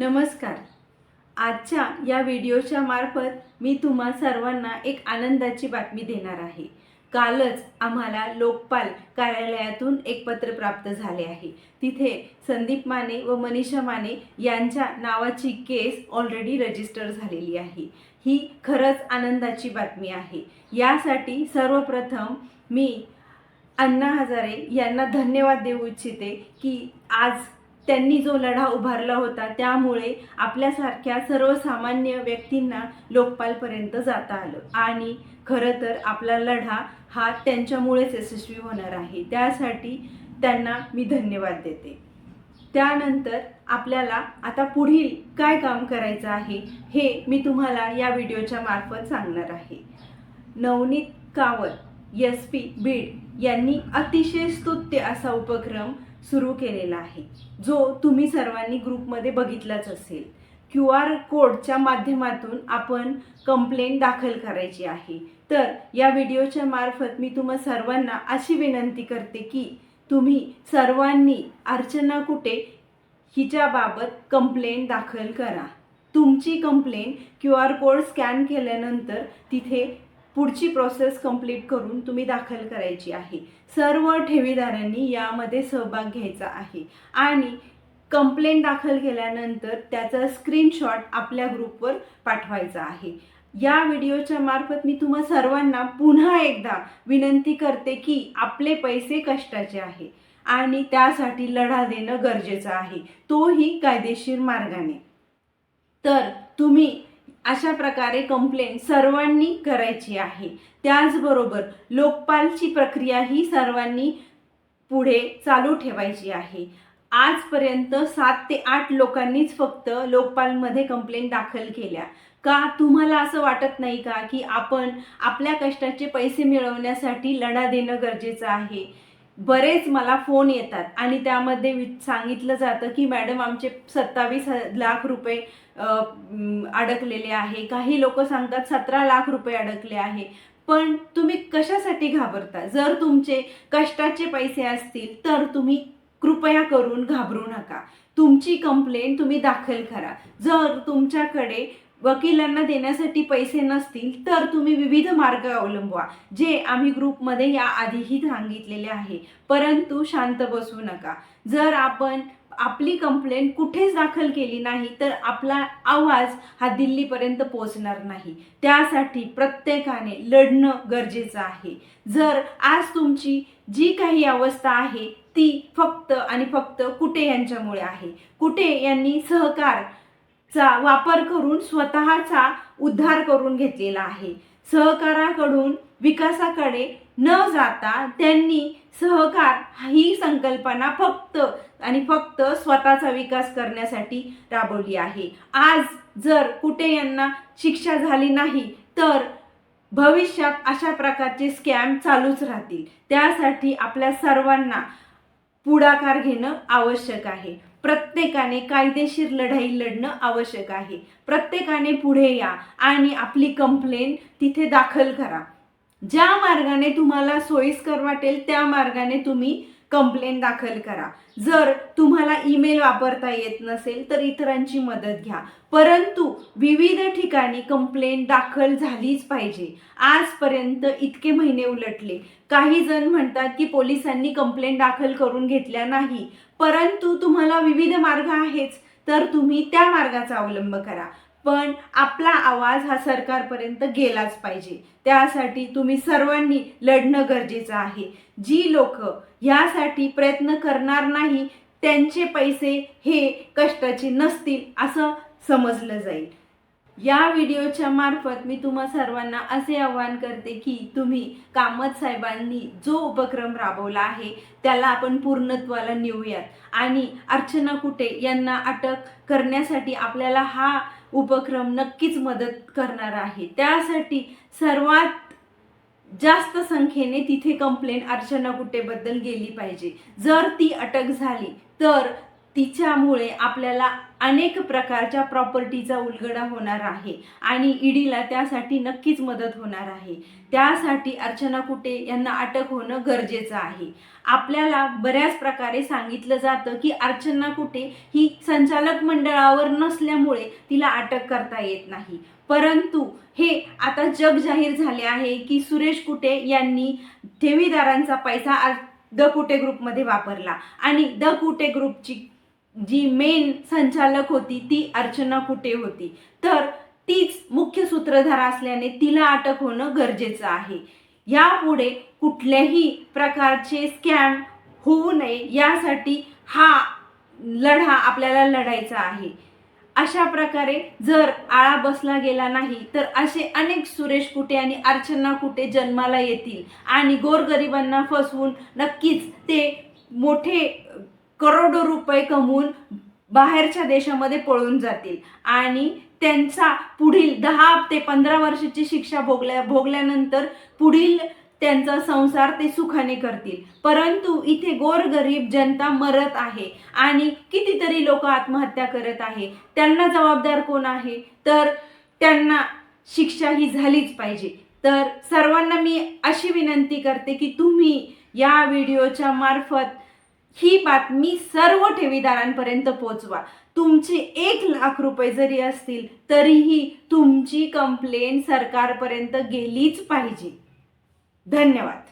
नमस्कार. आजच्या या व्हिडिओच्या मार्फत मी तुम्हा सर्वांना एक आनंदाची बातमी देणार आहे. कालच आम्हाला लोकपाल कार्यालयातून एक पत्र प्राप्त झाले आहे. तिथे संदीप माने व मनीषा माने यांच्या नावाची केस ऑलरेडी रजिस्टर झालेली आहे. ही खरंच आनंदाची बातमी आहे. यासाठी सर्वप्रथम मी अण्णा हजारे यांना धन्यवाद देऊ इच्छिते की आज त्यांनी जो लढा उभारला होता त्यामुळे आपल्यासारख्या सर्वसामान्य व्यक्तींना लोकपालपर्यंत जाता आलं. आणि खरं तर आपला लढा हा त्यांच्यामुळेच यशस्वी होणार आहे. त्यासाठी त्यांना मी धन्यवाद देते. त्यानंतर आपल्याला आता पुढील काय काम करायचं आहे हे मी तुम्हाला या व्हिडिओच्या मार्फत सांगणार आहे. नवनीत कावत एस पी बीड यांनी अतिशय स्तुत्य असा उपक्रम सुरू केलेला आहे. जो तुम्ही सर्वांनी ग्रुपमध्ये बघितलाच असेल. क्यू आर कोडच्या माध्यमातून आपण कंप्लेंट दाखल करायची आहे. तर या व्हिडिओच्या मार्फत मी तुम्हा सर्वांना अशी विनंती करते की तुम्ही सर्वांनी अर्चना कुटे हिच्याबाबत कंप्लेंट दाखल करा. तुमची complaint Q R code scan केल्यानंतर तिथे पुढची प्रोसेस कंप्लीट करून तुम्ही दाखल करायची आहे. सर्व ठेवीदारांनी यामध्ये सहभाग घ्यायचा आहे. आणि कंप्लेंट दाखल केल्यानंतर त्याचा स्क्रीनशॉट आपल्या ग्रुपवर पाठवायचा आहे. या व्हिडिओच्या मार्फत मी तुम्हा सर्वांना पुन्हा एकदा विनंती करते की आपले पैसे कष्टाचे आहे आणि त्यासाठी लढा देणं गरजेचं आहे. तोही कायदेशीर मार्गाने. तर तुम्ही अशा प्रकारे कंप्लेंट सर्वांनी करायची आहे. त्याचबरोबर लोकपालची प्रक्रिया ही सर्वांनी पुढे चालू ठेवायची आहे. आजपर्यंत सात ते आठ लोकांनीच फक्त लोकपालमध्ये कंप्लेंट दाखल केल्या. का तुम्हाला असं वाटत नाही का की आपण आपल्या कष्टाचे पैसे मिळवण्यासाठी लढा देणं गरजेचं आहे? बरेच मला फोन येतात. आणि त्यामध्ये वि- सांगितलं जातं की मॅडम आमचे सत्तावीस लाख रुपये अडकलेले आहे. काही लोक सांगतात सतरा लाख रुपये अडकले आहे. पण तुम्ही कशासाठी घाबरता? जर तुमचे कष्टाचे पैसे असतील तर तुम्ही कृपया करून घाबरू नका. तुमची कंप्लेंट तुम्ही दाखल करा. जर तुमच्याकडे वकिलांना देण्यासाठी पैसे नसतील तर तुम्ही विविध मार्ग अवलंबवा जे आम्ही ग्रुपमध्ये या आधीही सांगितलेले आहे. परंतु शांत बसू नका. जर आपण आपली कंप्लेंट कुठेच दाखल केली नाही तर आपला आवाज हा दिल्लीपर्यंत पोहोचणार नाही. त्यासाठी प्रत्येकाने लढणं गरजेचं आहे. जर आज तुमची जी काही अवस्था आहे ती फक्त आणि फक्त कुटे यांच्यामुळे आहे. कुटे यांनी सहकार चा वापर करून स्वतःचा उद्धार करून घेतलेला आहे. सहकाराकडून विकासाकडे न जाता त्यांनी सहकार ही संकल्पना फक्त आणि फक्त स्वतःचा विकास करण्यासाठी राबवली आहे. आज जर कुठे यांना शिक्षा झाली नाही तर भविष्यात अशा प्रकारचे स्कॅम चालूच राहतील. त्यासाठी आपल्या सर्वांना पुढाकार घेणं आवश्यक आहे. प्रत्येकाने कायदेशीर लढाई लढणं आवश्यक आहे. प्रत्येकाने पुढे या आणि आपली कंप्लेन तिथे दाखल करा. ज्या मार्गाने तुम्हाला सोयीस्कर वाटेल त्या मार्गाने तुम्ही कंप्लेंट दाखल करा. जर तुम्हाला ईमेल वापरता येत नसेल तर इतरांची मदत घ्या. परंतु विविध ठिकाणी कंप्लेंट दाखल झालीच पाहिजे. आजपर्यंत इतके महिने उलटले. काही जण म्हणतात की पोलिसांनी कंप्लेंट दाखल करून घेतल्या नाही. परंतु तुम्हाला विविध मार्ग आहेच. तर तुम्ही त्या मार्गाचा अवलंब करा. पण आपला आवाज हा सरकारपर्यंत गेलाच पाहिजे. त्यासाठी तुम्ही सर्वांनी लढणं गरजेचं आहे. जी लोक ह्यासाठी प्रयत्न करणार नाही त्यांचे पैसे हे कष्टाचे नसतील असं समजलं जाईल. या व्हिडिओच्या मार्फत मी तुम्हा सर्वांना असे आवाहन करते की तुम्ही कामत साहेबांनी जो उपक्रम राबवला आहे त्याला आपण पूर्णत्वाला नेऊयात. आणि अर्चना कुटे यांना अटक करण्यासाठी आपल्याला हा उपक्रम नक्कीच मदत करणार आहे. त्यासाठी सर्वात जास्त संख्येने तिथे कंप्लेंट अर्चना कुटेबद्दल गेली पाहिजे. जर ती अटक झाली तर तिच्यामुळे आपल्याला अनेक प्रकारच्या प्रॉपर्टीचा उलगडा होणार आहे आणि ईडीला त्यासाठी नक्कीच मदत होणार आहे. त्यासाठी अर्चना कुटे यांना अटक होणं गरजेचं आहे. आपल्याला बऱ्याच प्रकारे सांगितलं जातं की अर्चना कुटे ही संचालक मंडळावर नसल्यामुळे तिला अटक करता येत नाही. परंतु हे आता जग जाहीर झाले आहे की सुरेश कुटे यांनी ठेवीदारांचा पैसा द कुटे ग्रुपमध्ये वापरला आणि द कुटे ग्रुपची जी मेन संचालक होती ती अर्चना कुटे होती. तर तीच मुख्य सूत्रधार असल्याने तिला अटक होणं गरजेचं आहे. यापुढे कुठल्याही प्रकारचे स्कॅम होऊ नये यासाठी हा लढा आपल्याला लढायचा आहे. अशा प्रकारे जर आळा बसला गेला नाही तर असे अनेक सुरेश कुटे आणि अर्चना कुटे जन्माला येतील आणि गोरगरिबांना फसवून नक्कीच ते मोठे करोडो रुपये कमवून बाहेरच्या देशामध्ये पळून जातील. आणि त्यांचा पुढील दहा ते पंधरा वर्षाची शिक्षा भोगल्या भोगल्यानंतर पुढील त्यांचा संसार ते सुखाने करतील. परंतु इथे गोरगरीब जनता मरत आहे आणि कितीतरी लोक आत्महत्या करत आहे. त्यांना जबाबदार कोण आहे? तर त्यांना शिक्षा ही झालीच पाहिजे. तर सर्वांना मी अशी विनंती करते की तुम्ही या व्हिडिओच्या मार्फत ही बातमी सर्व ठेवीदारांपर्यंत पोहोचवा तुमचे एक लाख रुपये जरी असतील तरीही तुमची कंप्लेंट सरकारपर्यंत गेलीच पाहिजे. धन्यवाद.